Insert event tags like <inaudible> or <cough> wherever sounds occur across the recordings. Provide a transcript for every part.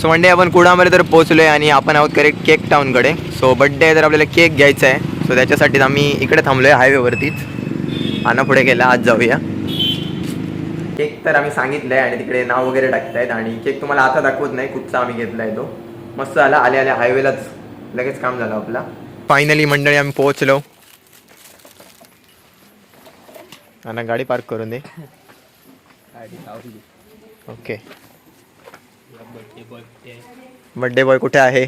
So Monday आपण कुडामध्ये तर पोहोचलो आहे आणि आपण आहोत करेक्ट केक टाऊनकडे. सो बड्डे आहे तर आपल्याला केक घ्यायचा आहे. सो त्याच्यासाठीच आम्ही इकडे थांबलो आहे हायवेवरतीच. आणा पुढे गेला आज जाऊया. केक तर आम्ही सांगितलं आहे आणि तिकडे नाव वगैरे टाकत आहेत आणि केक तुम्हाला आता दाखवत नाही कुठचा आम्ही घेतला आहे तो. मस्त आला आल्या आल्या हायवेलाच लगेच काम झालं आपला. फायनली मंडळी आम्ही पोहोचलो. आणि गाडी पार्क करून दे. <laughs> ओके बर्थडे बॉय कुठे आहे?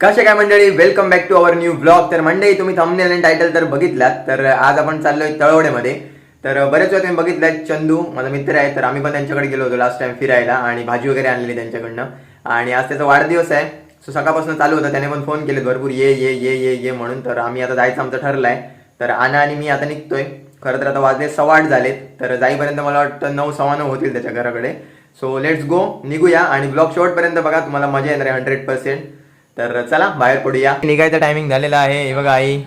कसे काय मंडळी? Welcome back to our new blog तर मंडळी तुम्ही थंबनेल आणि टायटल तर बघितलात. तर आज आपण चाललोय तळवडेमध्ये तर बरेच वेळा तुम्ही बघितलात चंदू माझा मित्र आहे. तर आम्ही पण त्यांच्याकडे गेलो होतो लास्ट टाइम फिरायला आणि भाजी वगैरे आणलेली त्यांच्याकडनं. आणि आज त्याचा वाढदिवस आहे. सो सकाळपासून चालू होता. त्याने पण फोन केले भरपूर ये ये ये ये ये म्हणून. तर आम्ही आता जायचं आमचं ठरलंय. तर आना आणि मी आता निघतोय. खरं तर आता वाजले सव्वा आठ झालेत. तर जाईपर्यंत मला वाटतं नऊ सव्वा नऊ होतील त्याच्या घराकडे. सो लेट्स गो निघूया आणि ब्लॉग शेवटपर्यंत बघा तुम्हाला मजा येणार आहे हंड्रेड पर्सेंट तर चला बाहेर पडूया. निघायचा टायमिंग झालेला आहे. हे बघा आई.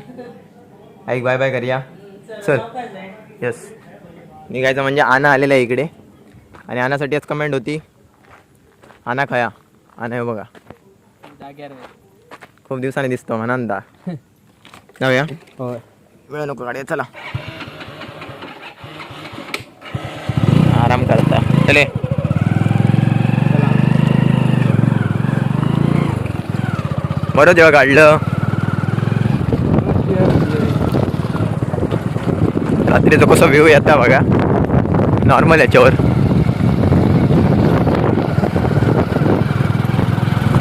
आई बाय बाय करूया. चल. येस निघायचं म्हणजे आना आलेला आहे इकडे. आणि आनासाठी आज कमेंट होती. आना खया. आना हे बघा. खूप दिवसांनी दिसतो आनंदा. <laughs> जाऊया. वेळ नको गाडी चला. आराम करता. चले. बरं जेव्हा काढलं. रात्रीचं कसं व्ह्यू येता बघा. नॉर्मल याच्यावर.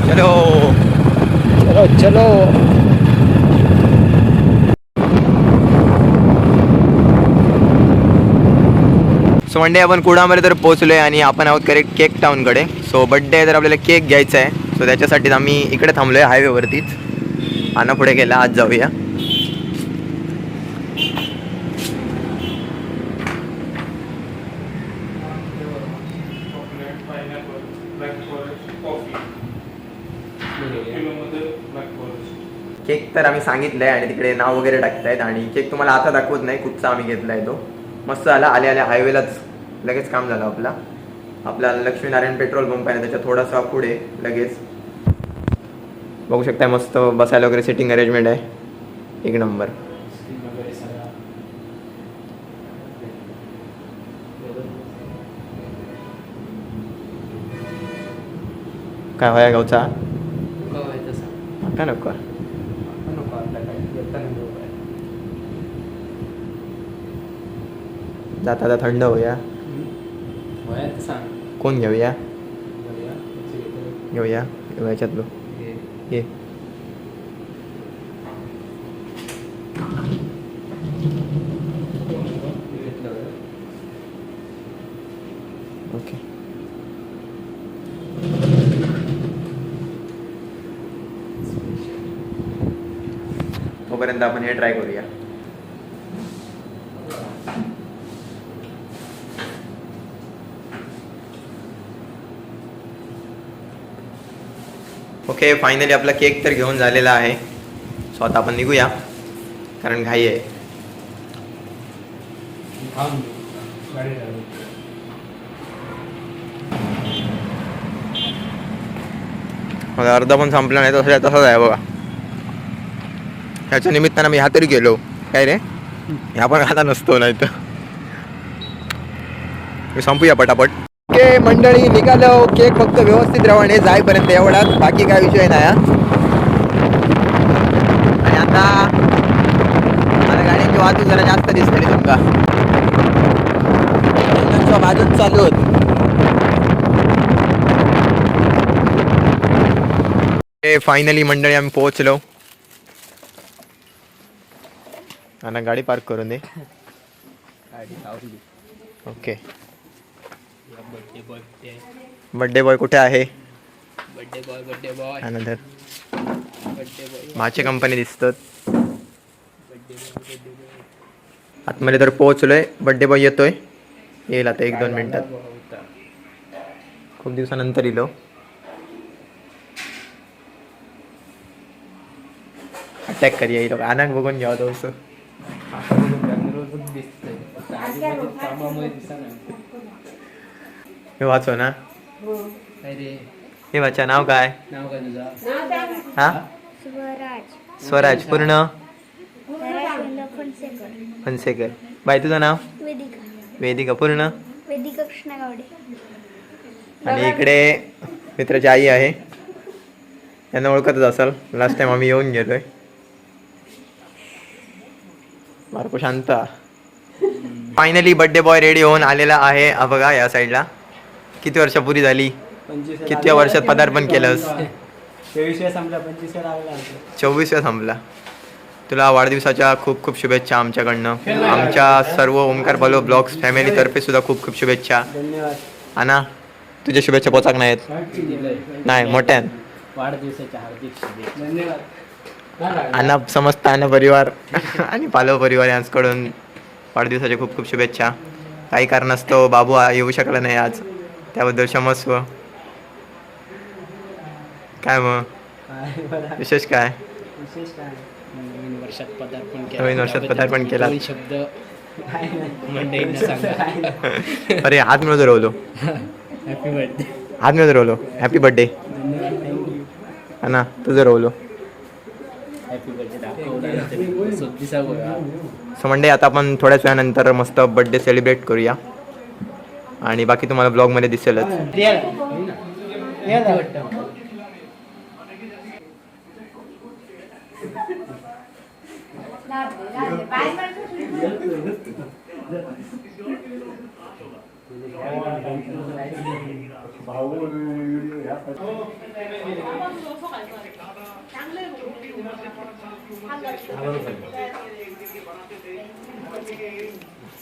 चलो. चलो चलो. सो मंडे आपण कुडामध्ये तर पोहोचलोय आणि आपण आहोत करेक्ट केक टाऊनकडे. सो बड्डे आहे तर आपल्याला केक घ्यायचा आहे. सो त्याच्यासाठीच आम्ही इकडे थांबलोय हायवेवरतीच आणा पुढे गेला आज जाऊया. केक तर आम्ही सांगितलंय आणि तिकडे नाव वगैरे टाकत आहेत आणि केक तुम्हाला आता दाखवत नाही कुठचा आम्ही घेतलाय तो. मस्त आला आल्या आल्या हायवेलाच लगेच काम झालं आपला. आपला लक्ष्मीनारायण पेट्रोल पंप आहे ना, त्याच्या थोडासा पुढे लगेच. बघू शकताय मस्त बसायला वगैरे सिटिंग अरेंजमेंट आहे. एक नंबर काय व्हाया गावचा? का नको. जाता जाता थंड होऊया कोण घेऊया घेऊया घेऊया याच्यातलो ये ओके तोपर्यंत आपण हे ट्राय करूया ओके फायनली आपला केक तर घेऊन झालेला आहे. सो आता आपण निघूया. कारण घाई आहे. मला अर्धा पण संपला नाही तसा तसाच आहे बघा. ह्याच्या निमित्तानं मी ह्या तरी गेलो. काय रे? ह्या पण खाता नसतो नाही तर मी संपूया पटापट. ओके मंडळी निघालो. केक फक्त व्यवस्थित रवाने जाईपर्यंत एवढाच. बाकी काय विषय नाही हा. आणि आता मला गाड्यांची वाहतूक जरा जास्त दिसतली तुमका. बाजूत चालू होत फायनली मंडळी आम्ही पोहोचलो. आणि गाडी पार्क करून दे. ओके बर्थडे बॉय कुठे आहे? बर्थडे बॉय बर्थडे बॉय त्यानंतर बर्थडे बॉय माझी कंपनी दिसतात. आतमध्ये तर पोहोचलोय. बर्थडे बॉय येतोय. येईल आता एक दोन मिनिटात. खूप दिवसानंतर इलो. अटॅक करूया ही लोक. अनाक बघून घ्यावं थोडंसं दिसतंय. कामामुळे दिसा हे वाचो ना. काय रे? हे वाचा नाव काय? नाव काय तुझं? हा? स्वराज. स्वराज पूर्ण? फणसेकर. फणसेकर. बाई तुझं नाव? वेदिका. वेदिका पूर्ण? वेदिका कृष्णा गावडे. आणि इकडे मित्राची आई आहे. यांना ओळखतच असाल. लास्ट टाइम आम्ही येऊन गेलोय. बारको शांत. फायनली बर्थडे बॉय रेडी होऊन आलेला आहे. हा बघा या साईडला किती वर्षापूर्वी झाली? किती वर्षात पदार्पण केलंस? तेवीसव्या संपला पंचवीसव्या लागला आमचं. चोवीसव्या थांबला तुला वाढदिवसाच्या खूप खूप शुभेच्छा आमच्याकडनं. आमच्या सर्व ओमकार बलो ब्लॉग्स फॅमिलीतर्फे सुद्धा खूप खूप शुभेच्छा. धन्यवाद. आणा तुझ्या शुभेच्छा पोचाक नाहीत? नाही मोठ्यान. वाढदिवसाच्या हार्दिक शुभेच्छा. धन्यवाद. अण्णा समजता अण्णा परिवार आणि पालव परिवार यांच्याकडून वाढदिवसाच्या खूप खूप शुभेच्छा. काही कारणास्तव बाबू आ- येऊ शकला नाही आज. त्याबद्दल क्षमस्व काय मग. विशेष काय? विशेष काय? नवीन वर्षात पदार्पण नवीन वर्षात पदार्पण केलं. शब्द. <laughs> अरे हात मिळवतो रवलो हॅपी बर्थडे हात मिळवतो रवलो हॅपी बर्थडे थँक्यू अण्णा तुझं रवलो हॅपी बर्थडे दाखवला सोबतीचा गोळा. सो मंडे आता आपण थोड्याच वेळानंतर मस्त बर्थडे सेलिब्रेट करूया. आणि बाकी तुम्हाला ब्लॉगमध्ये दिसेलच.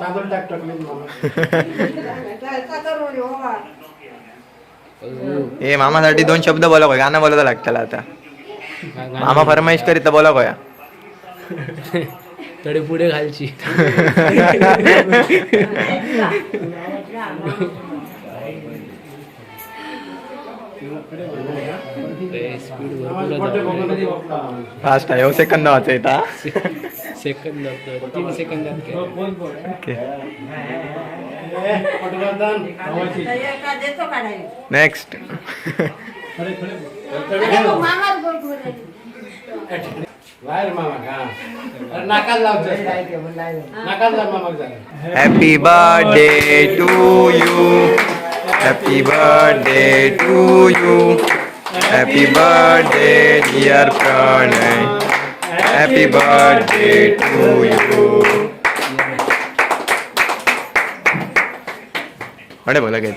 तांदूळ टाक. अहो, ए मामासाठी दोन शब्द बोला काय गाणं बोलायला लागतं आता. मामा फरमाईश करीत तर बोला कोया. तडे पुढे घालची <laughs> स्पीड भरपूर फास्ट आहे हो सेकंद वाचायचा सेकंद तीन सेकंदात ओके. नेक्स्ट हा. Happy birthday to you happy birthday to you happy birthday dear Pranay happy birthday to you अरे बोला काय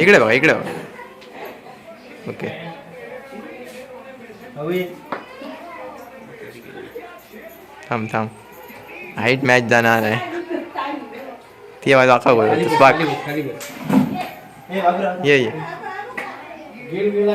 इकडे बघा इकडे बघा. ओके. थांब थांब. हाईट मॅच जाणार आहे. ती माझा अका बोल ये ये गिळ गिळला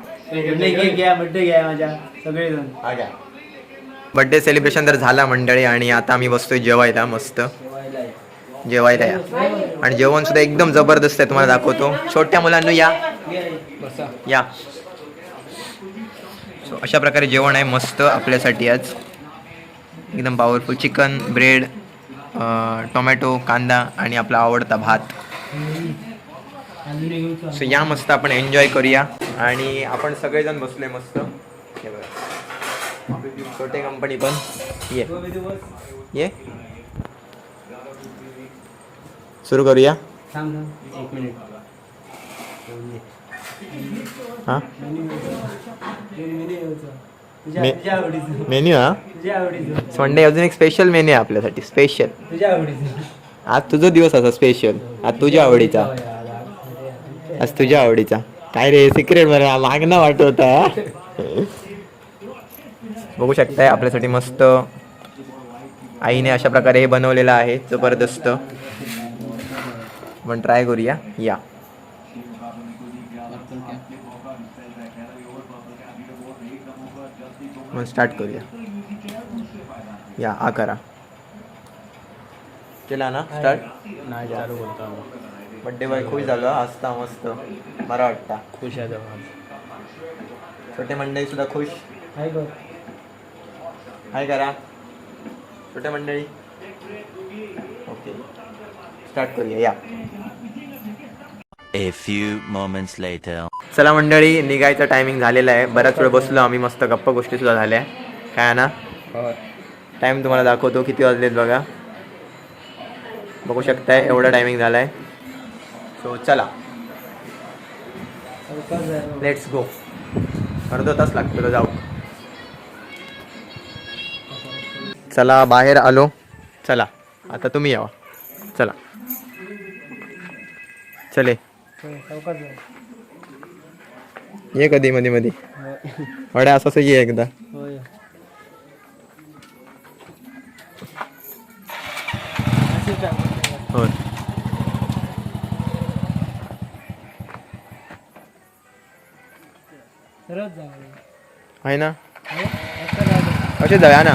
बाबा. होय बर्थडे केक घ्या बर्थडे घ्या माझ्या सगळेजण. हा घ्या. बड्डे सेलिब्रेशन तर झाला मंडळी आणि आता आम्ही बसतोय जेवायला मस्त. जेवायला या. आणि जेवण सुद्धा एकदम जबरदस्त आहे तुम्हाला दाखवतो. छोट्या मुलांना या. बसा. या. सो अशा प्रकारे जेवण आहे मस्त आपल्यासाठी आज. एकदम पॉवरफुल चिकन ब्रेड टोमॅटो कांदा आणि आपला आवडता भात. सो या मस्त आपण एन्जॉय करूया. आणि आपण सगळेजण बसलोय मस्त. हे बघा. छोटे कंपनी पण. ये. ये. सुरू करूया? हां? मेन्यू हा? संडे अजून एक स्पेशल मेन्यू आहे आपल्यासाठी. स्पेशल तुझ्या आवडीचं. आज तुझा दिवस असा स्पेशल आज तुझ्या आवडीचा. आज तुझ्या आवडीचा. काय रे सिक्रेट बरं मागणं वाटत होता. बघू शकताय आपल्यासाठी मस्त आईने अशा प्रकारे हे बनवलेलं आहे जबरदस्त. आपण ट्राय करूया. या. मग स्टार्ट करूया. या आ करा. केला ना स्टार्ट नाही बड्डे बॉय खुश झालो हसता मस्त. बरा वाटता. खुश आहे छोटे मंडळी सुद्धा खुश? हाय हाय करा. छोटे मंडळी. ओके. स्टार्ट करूया या. A few moments later. चला मंडळी निघायचा टायमिंग झालेला आहे. बराच वेळ बसलो आम्ही मस्त गप्पा गोष्टी सुद्धा झाल्या. काय ना टाइम तुम्हाला दाखवतो किती वाजलेत बघा. बघू शकताय एवढा टायमिंग झालाय. सो चला. लेट्स गो अर्धा तास लागतो जाऊ. चला बाहेर आलो. चला आता तुम्ही यावा. चला. चले. ये कधी मध्ये मध्ये वड्या असं असं ये एकदा. हो होय जाऊ आहे ना? असेच जाऊया ना?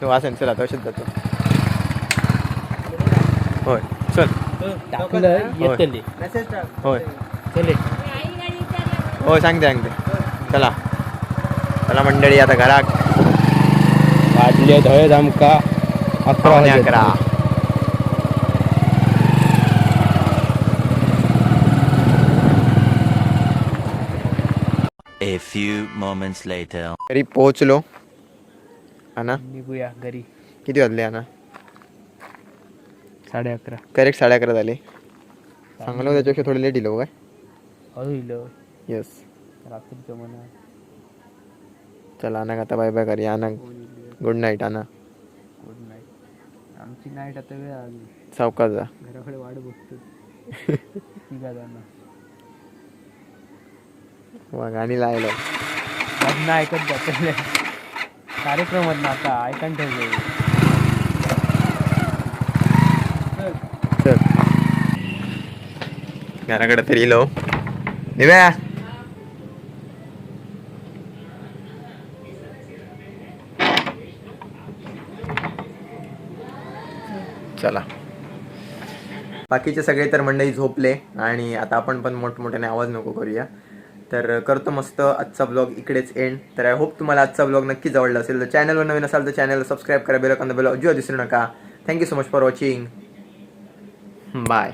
तो वासेन चला तसेच जातो. होय चल. टाकलं येतले. होय. चले. होय सांगते सांगते. चला. चला मंडळी आता घरात. वाजले धळे आमका अकरा वाजले. अकरा. A few moments later. घरी पोहोचलो. ना निघूया घरी. किती वाजले ना साडे अकरा. करेक्ट साडे अकरा झाले. चांगलं होतं, त्याच्यापेक्षा थोडं लेट दिलो काय होईल येस रात्रीचं म्हणा. चला अनक आता बाय बाय करूया. अनक गुड नाईट आणा गुड नाईट आमची नाईट आता वेळ आली. सावकाश जा. घराकडे वाट बघतो तिघा <laughs> जाणार गाणी लायलो. लग्न ऐकत जाते कार्यक्रमात ना आता ऐकून ठेवलं. चल. घराकडे तरी येलो. निव्या. चला. बाकीचे सगळे तर मंडळी झोपले आणि आता आपण पण मोठमोठ्याने आवाज नको करूया. तर करतो मस्त आजचा ब्लॉग इकडेच एंड तर आय होप तुम्हाला आजचा ब्लॉग नक्कीच आवडला असेल. तर चॅनलवर नवीन असाल तर चॅनलला सबस्क्राईब करा बेल बेल अजिबात विसरू नका. Thank you so much for watching bye